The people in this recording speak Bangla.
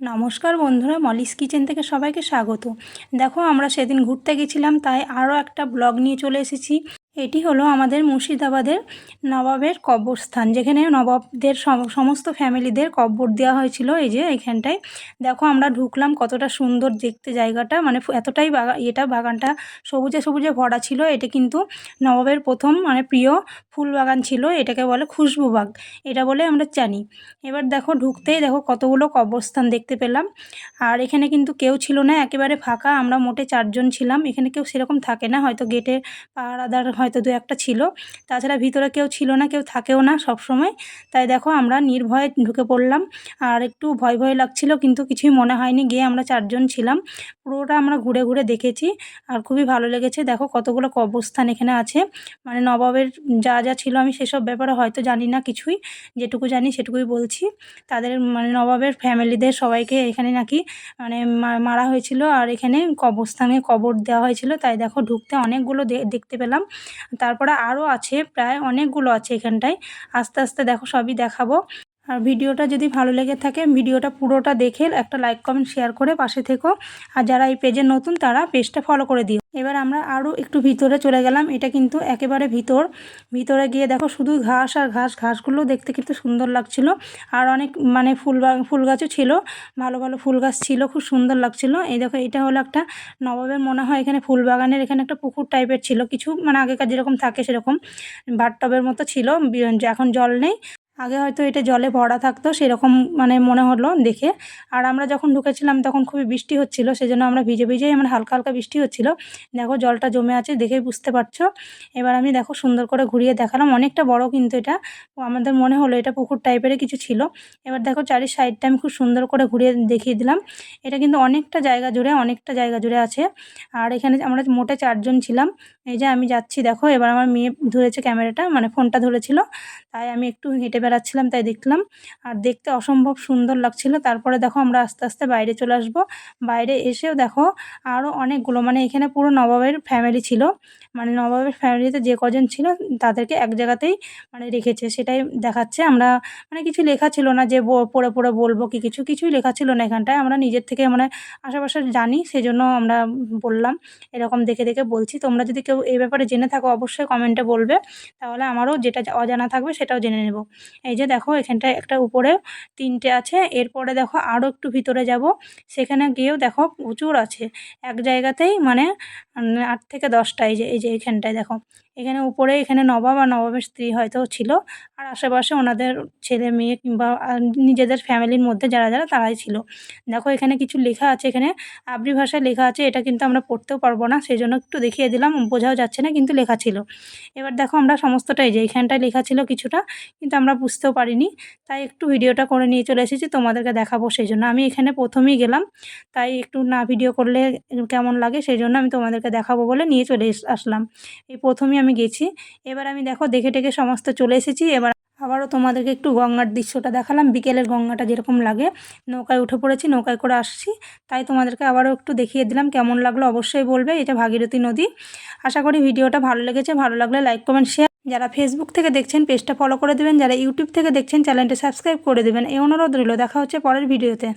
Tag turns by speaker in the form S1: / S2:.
S1: নমস্কার বন্ধুরা, মলিস কিচেন থেকে সবাইকে স্বাগত। দেখো, আমরা সেদিন ঘুরতে গেছিলাম, তাই আরও একটা ব্লগ নিয়ে চলে এসেছি। এটি হলো আমাদের মুর্শিদাবাদের নবাবের কবরস্থান, যেখানে নবাবদের সম- সমস্ত ফ্যামিলিদের কব্বর দেওয়া হয়েছিল এই যে এখানটায়। দেখো আমরা ঢুকলাম কতটা সুন্দর দেখতে জায়গাটা মানে এতটাই বাগা, এটা বাগানটা সবুজে সবুজে ভরা ছিল, এটা কিন্তু নবাবের প্রথম মানে প্রিয় ফুল বাগান ছিল, এটাকে বলে খুশবু বাগ, এটা বলে আমরা জানি। এবার দেখো ঢুকতেই দেখো কতগুলো কবরস্থান দেখতে পেলাম, আর এখানে কিন্তু কেউ ছিল না, একেবারে ফাঁকা, আমরা মোটে চারজন ছিলাম, এখানে কেউ সেরকম থাকে না, হয়তো গেটে পাহারাদার হয়তো দু একটা ছিল। তাছাড়া ভিতরে কেউ ছিল না, কেউ থাকেও না সব সময় তাই দেখো আমরা নির্ভয়ে ঢুকে পড়লাম। আর একটু ভয় ভয় লাগছিল, কিন্তু কিছুই মনে হয়নি। গিয়ে আমরা চারজন ছিলাম। পুরোটা আমরা ঘুরে ঘুরে দেখেছি। আর খুবই ভালো লেগেছে। দেখো কতগুলো কবরস্থান এখানে আছে। মানে নবাবের যা যা ছিল আমি সেসব ব্যাপারে হয়তো জানি না কিছুই। যেটুকু জানি সেটুকুই বলছি। তাদের মানে নবাবের ফ্যামিলিদের সবাইকে এখানে নাকি মানে মারা হয়েছিল। আর এখানে কবরস্থানে কবর দেওয়া হয়েছিল। তাই দেখো ঢুকতে অনেকগুলো দেখতে পেলাম। তারপরে আরও আছে প্রায় অনেকগুলো আছে এখানটায়। আস্তে আস্তে দেখো সবই দেখাবো। আর ভিডিওটা যদি ভালো লেগে থাকে, ভিডিওটা পুরোটা দেখে একটা লাইক কমেন্ট শেয়ার করে পাশে থেকো। আর যারা এই পেজে নতুন, তারা পেজটা ফলো করে দিও। এবার আমরা আরও একটু ভিতরে চলে গেলাম। এটা কিন্তু একেবারে ভিতর। ভিতরে গিয়ে দেখো শুধু ঘাস আর ঘাস। ঘাসগুলো দেখতে কিন্তু সুন্দর লাগছিল। আর অনেক মানে ফুল ফুল গাছও ছিল। ভালো ভালো ফুল গাছ ছিল। খুব সুন্দর লাগছিল। এই দেখো, এটা হলো একটা নবাবের মনে হয় এখানে ফুল বাগানের এখানে একটা পুকুর টাইপের ছিল। কিছু মানে আগেকার যেরকম থাকে সেরকম। ভাট বাথটবের মতো ছিল। এখন জল নেই। আগে হয়তো এটা জলে ভরা থাকতো, সেরকম মানে মনে হলো দেখে। আর আমরা যখন ঢুকেছিলাম তখন খুবই বৃষ্টি হচ্ছিল, সেজন্য আমরা ভিজে ভিজেই আমরা হালকা হালকা বৃষ্টি হচ্ছিল। দেখো জলটা জমে আছে দেখেই বুঝতে পারছ। এবার আমি দেখো সুন্দর করে ঘুরিয়ে দেখালাম, অনেকটা বড় কিন্তু এটা। আমাদের মনে হলো এটা পুকুর টাইপেরই কিছু ছিল। এবার দেখো চারি সাইডটা আমি খুব সুন্দর করে ঘুরিয়ে দেখিয়ে দিলাম। এটা কিন্তু অনেকটা জায়গা জুড়ে, অনেকটা জায়গা জুড়ে আছে। আর এখানে আমরা মোটে চারজন ছিলাম। এই যে আমি যাচ্ছি দেখো, এবার আমার মেয়ে ধরেছে ক্যামেরাটা মানে ফোনটা ধরেছিল। তাই আমি একটু হেঁটে বেড়াচ্ছিলাম, তাই দেখলাম। আর দেখতে অসম্ভব সুন্দর লাগছিল। তারপরে দেখো আমরা আস্তে আস্তে বাইরে চলে আসব। বাইরে এসেও দেখো আরও অনেকগুলো মানে এখানে পুরো নবাবের ফ্যামিলি ছিল। মানে নবাবের ফ্যামিলিতে যে কজন ছিল, তাদেরকে এক জায়গাতেই মানে রেখেছে। সেটাই দেখাচ্ছে। আমরা মানে কিছু লেখা ছিল না যে পড়ে পড়ে বলব কি কিছু, কিছুই লেখা ছিল না এখানটায়। আমরা নিজের থেকে মানে আশেপাশে জানি, সেজন্য আমরা বললাম, এরকম দেখে দেখে বলছি। তোমরা যদি কেউ এই ব্যাপারে জেনে থাকো, অবশ্যই কমেন্টে বলবে। তাহলে আমারও যেটা অজানা থাকবে, সেটাও জেনে নেব। এই যে দেখো, এখানটায় একটা উপরে তিনটে আছে। এরপরে দেখো আরও একটু ভিতরে যাব। সেখানে গিয়েও দেখো, প্রচুর আছে। এক জায়গাতেই মানে আট থেকে দশটা। এই যে এই যে এখানটায় দেখো। এখানে উপরে এখানে নবাব আর নবাবের স্ত্রী হয়তো ছিল। আর আশেপাশে ওনাদের ছেলে মেয়ে কিংবা নিজেদের ফ্যামিলির মধ্যে যারা যারা তারাই ছিল। দেখো এখানে কিছু লেখা আছে, এখানে আবরি ভাষায় লেখা আছে, এটা কিন্তু আমরা পড়তেও পারব না সেই জন্য একটু দেখিয়ে দিলাম, বোঝাও যাচ্ছে না, কিন্তু লেখা ছিল। এবার দেখো আমরা সমস্তটাই যে এইখানটায় লেখা ছিল কিছুটা, কিন্তু আমরা বুঝতেও পারিনি। তাই একটু ভিডিওটা করে নিয়ে চলে এসেছি, তোমাদেরকে দেখাবো সেই জন্য আমি এখানে প্রথমেই গেলাম, তাই একটু না ভিডিও করলে কেমন লাগে সেই জন্য আমি তোমাদেরকে দেখাবো বলে নিয়ে চলে এস- আসলাম। এই প্রথমেই আমি গেছি। এবার আমি দেখো, দেখে টেকে সমস্ত চলে এসেছি। এবার আবারও তোমাদেরকে একটু গঙ্গার দৃশ্যটা দেখালাম। বিকেলের গঙ্গাটা যেরকম লাগে। নৌকায় উঠে পড়েছি, নৌকায় করে আসছি। তাই তোমাদেরকে আবারও একটু দেখিয়ে দিলাম, কেমন লাগল অবশ্যই বলবে। এটা ভাগীরথী নদী। আশা করি ভিডিওটা ভালো লেগেছে। ভালো লাগলে লাইক, কমেন্ট শেয়ার যারা ফেসবুক থেকে দেখছেন, পেজটা ফলো করে দেবেন। যারা ইউটিউব থেকে দেখছেন চ্যানেলটা সাবস্ক্রাইব করে দেবেন। এই অনুরোধ রইল। দেখা হচ্ছে পরের ভিডিওতে।